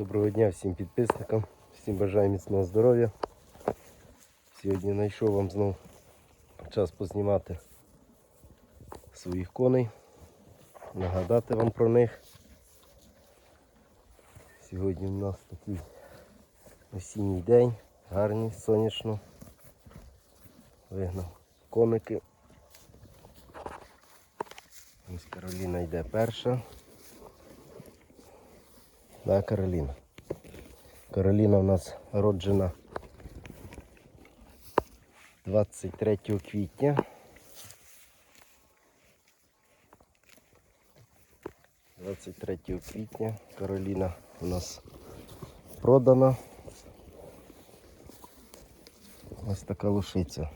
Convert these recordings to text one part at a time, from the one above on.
Доброго дня всім підписникам, всім бажаю міцного здоров'я. Сьогодні знайшов вам знов час познімати своїх коней, нагадати вам про них. Сьогодні у нас такий осінній день, гарний, сонячно. Вигнав коники. Ось Кароліна йде перша. Да, Кароліна. Кароліна у нас роджена 23 квітня. 23 квітня Кароліна у нас продана. Ось така лошиця.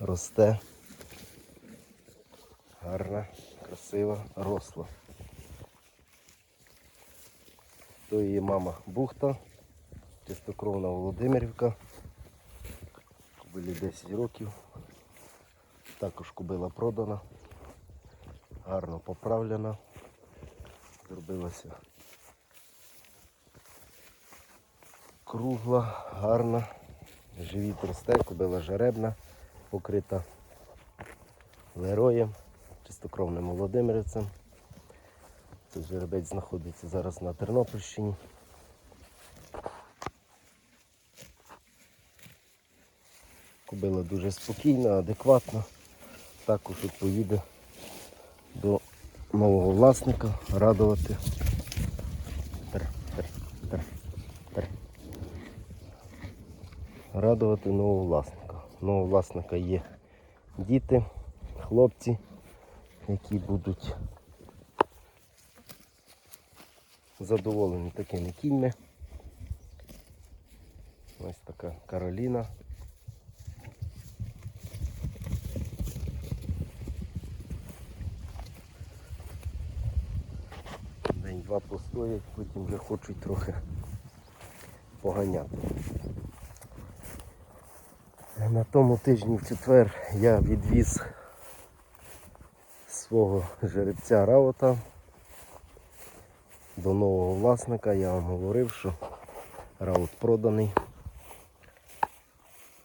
Росте. Гарна, красива, росла. То її мама Бухта, чистокровна Володимирівка. Кобилі 10 років. Також кобила продана, гарно поправлена, зробилася кругла, гарна, живіт росте, кобила жеребна, покрита лероєм, чистокровним Володимирівцем. Цей жеребець знаходиться зараз на Тернопільщині. Кобила дуже спокійна, адекватна. Також от до нового власника радувати. Радувати нового власника. Нового власника є діти, хлопці, які будуть задоволені такими кіньми. Ось така Кароліна. День-два постоять, потім вже хочуть трохи поганяти. На тому тижні в четвер я відвіз свого жеребця Раута до нового власника. Я вам говорив, що раут проданий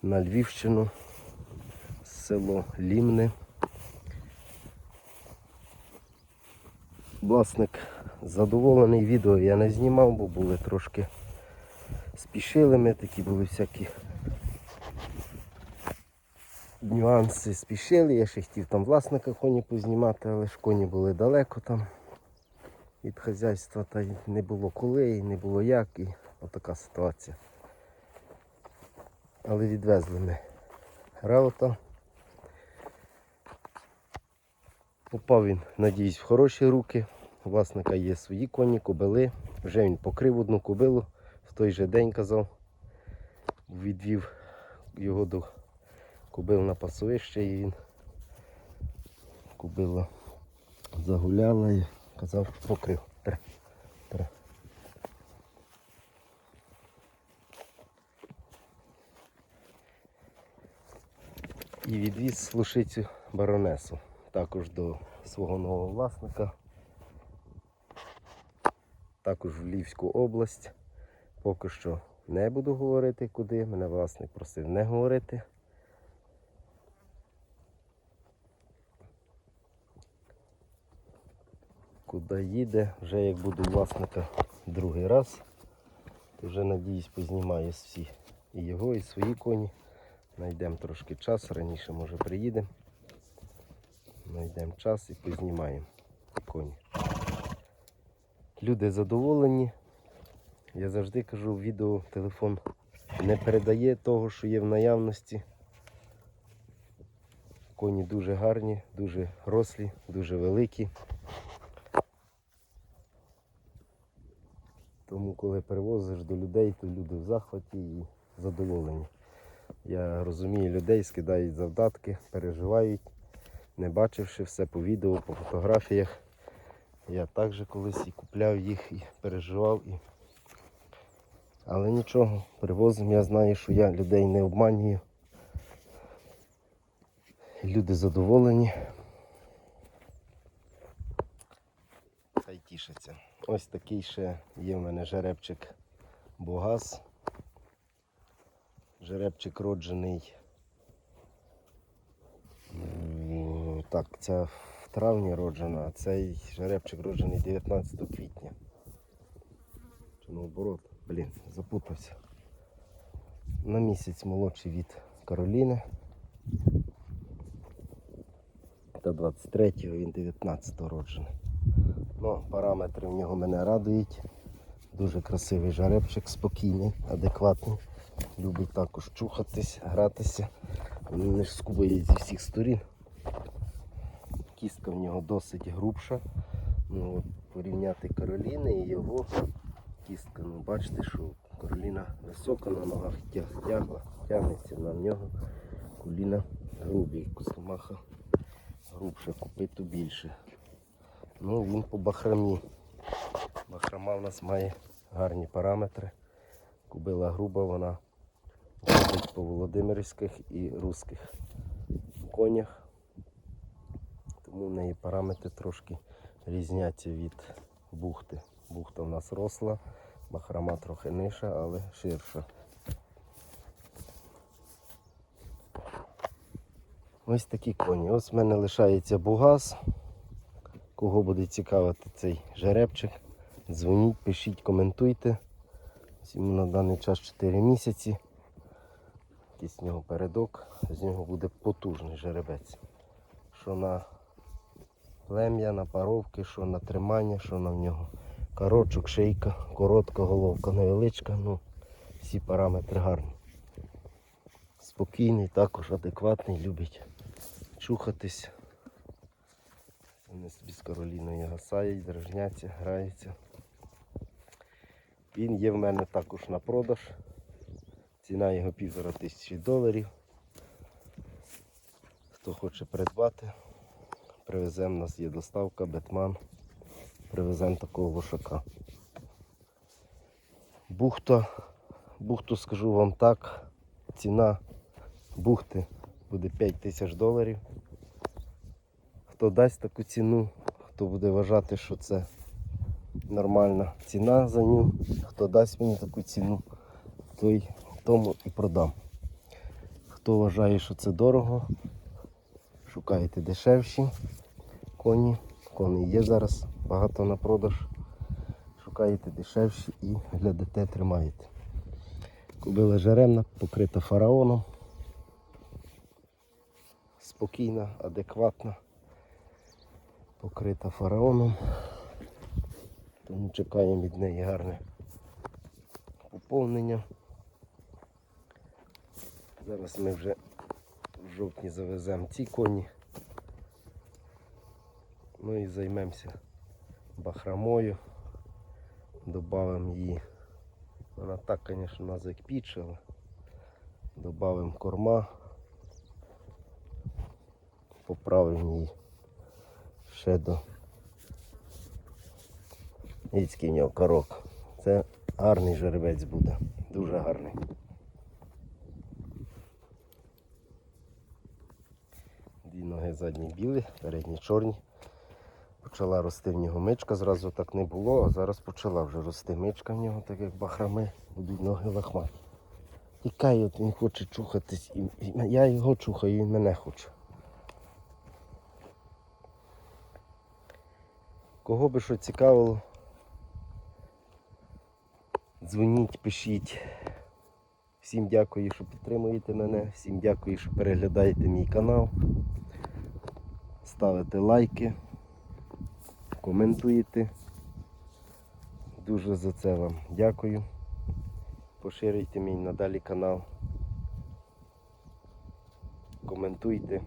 на Львівщину, село Лімне. Власник задоволений, відео я не знімав, бо були трошки спішили ми, такі були всякі нюанси спішили. Я ще хотів там власника коні познімати, але ж коні були далеко там від хазяйства, та й не було коли, і не було як, і отака ситуація. Але відвезли ми раута. Попав він, надіюсь, в хороші руки. У власника є свої коні, кобили. Вже він покрив одну кобилу, в той же день казав, відвів його до кобил на пасовище і він кобила загуляла казав, покрив. Тр, тр. І відвіз лошицю баронесу також до свого нового власника, також в Львівську область. Поки що не буду говорити куди, мене власник просив не говорити. Куди їде, вже як буду власника другий раз, то вже надіюсь познімаю всі і його, і свої коні. Найдемо трошки час, раніше може приїдемо. Знайдемо час і познімаємо коні. Люди задоволені. Я завжди кажу, відео телефон не передає того, що є в наявності. Коні дуже гарні, дуже рослі, дуже великі. Тому коли перевозиш до людей, то люди в захваті і задоволені. Я розумію людей, скидають завдатки, переживають, не бачивши все по відео, по фотографіях. Я також колись і купляв їх, і переживав. І... Але нічого, привозимо, я знаю, що я людей не обманюю. Люди задоволені. Хай тішиться. Ось такий ще є в мене жеребчик Бугас. Жеребчик роджений. Так, ця в травні роджена, а цей жеребчик роджений 19 квітня. Чи наоборот? Блін, запутався. На місяць молодший від Кароліни. Та 23-го він 19-го роджений. Ну, параметри в нього мене радують. Дуже красивий жеребчик, спокійний, адекватний. Любить також чухатись, гратися. Він не скубає зі всіх сторін. Кістка в нього досить грубша. Ну, порівняти Кароліни і його кістка. Ну, бачите, що Кароліна висока на ногах тягла, тягнеться на нього. Коліна грубі, косомаха грубше, купиту більше. Ну, він по бахрамі. Бахрама в нас має гарні параметри. Кубила груба, вона ходить по Володимирських і русських конях. Тому в неї параметри трошки різняться від бухти. Бухта в нас росла, бахрама трохи ниша, але ширша. Ось такі коні. Ось в мене лишається бугас. Кого буде цікавити цей жеребчик, дзвоніть, пишіть, коментуйте. Йому на даний час 4 місяці. Якийсь з нього передок, з нього буде потужний жеребець. Що на плем'я, на паровки, що на тримання, що на в нього корочок, шийка, коротка головка, невеличка. Ну, всі параметри гарні. Спокійний, також адекватний, любить чухатись. Вони собі з Кароліною гасають, дражняться, граються. Він є в мене також на продаж. Ціна його півтора тисячі доларів. Хто хоче придбати, привеземо, у нас є доставка, бетман. Привеземо такого лошака. Бухта, бухту скажу вам так, ціна бухти буде 5 тисяч доларів. Хто дасть таку ціну, хто буде вважати, що це нормальна ціна за ню, хто дасть мені таку ціну, той тому і продам. Хто вважає, що це дорого, шукайте дешевші коні. Коні є зараз багато на продаж. Шукаєте дешевші і глядите, тримаєте. Кобила жеремна, покрита фараоном. Спокійна, адекватна, покрита фараоном. Тому чекаємо від неї гарне поповнення. Зараз ми вже в жовтні завеземо ці коні. Ну і займемося бахрамою. Добавимо її. Вона так, звісно, нас піч, Добавимо корма. Поправимо її ще до Яцький в нього корок. Це гарний жеребець буде. Дуже гарний. Дві ноги задні білі, передні чорні. Почала рости в нього мичка, зразу так не було, а зараз почала вже рости мичка в нього, так як бахрами, будуть ноги лахматі. Тікає, він хоче чухатись, і, і я його чухаю, він мене хоче. Кого би що цікавило, дзвоніть, пишіть. Всім дякую, що підтримуєте мене, всім дякую, що переглядаєте мій канал. Ставите лайки, коментуєте. Дуже за це вам дякую. Поширюйте мій надалі канал. Коментуйте.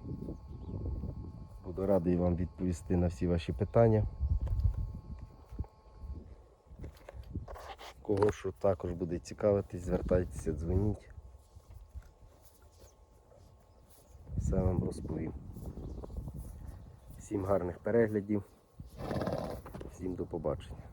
Буду радий вам відповісти на всі ваші питання. Кого що також буде цікавитись, звертайтеся, дзвоніть. Все вам розповім. Всім гарних переглядів, всім до побачення.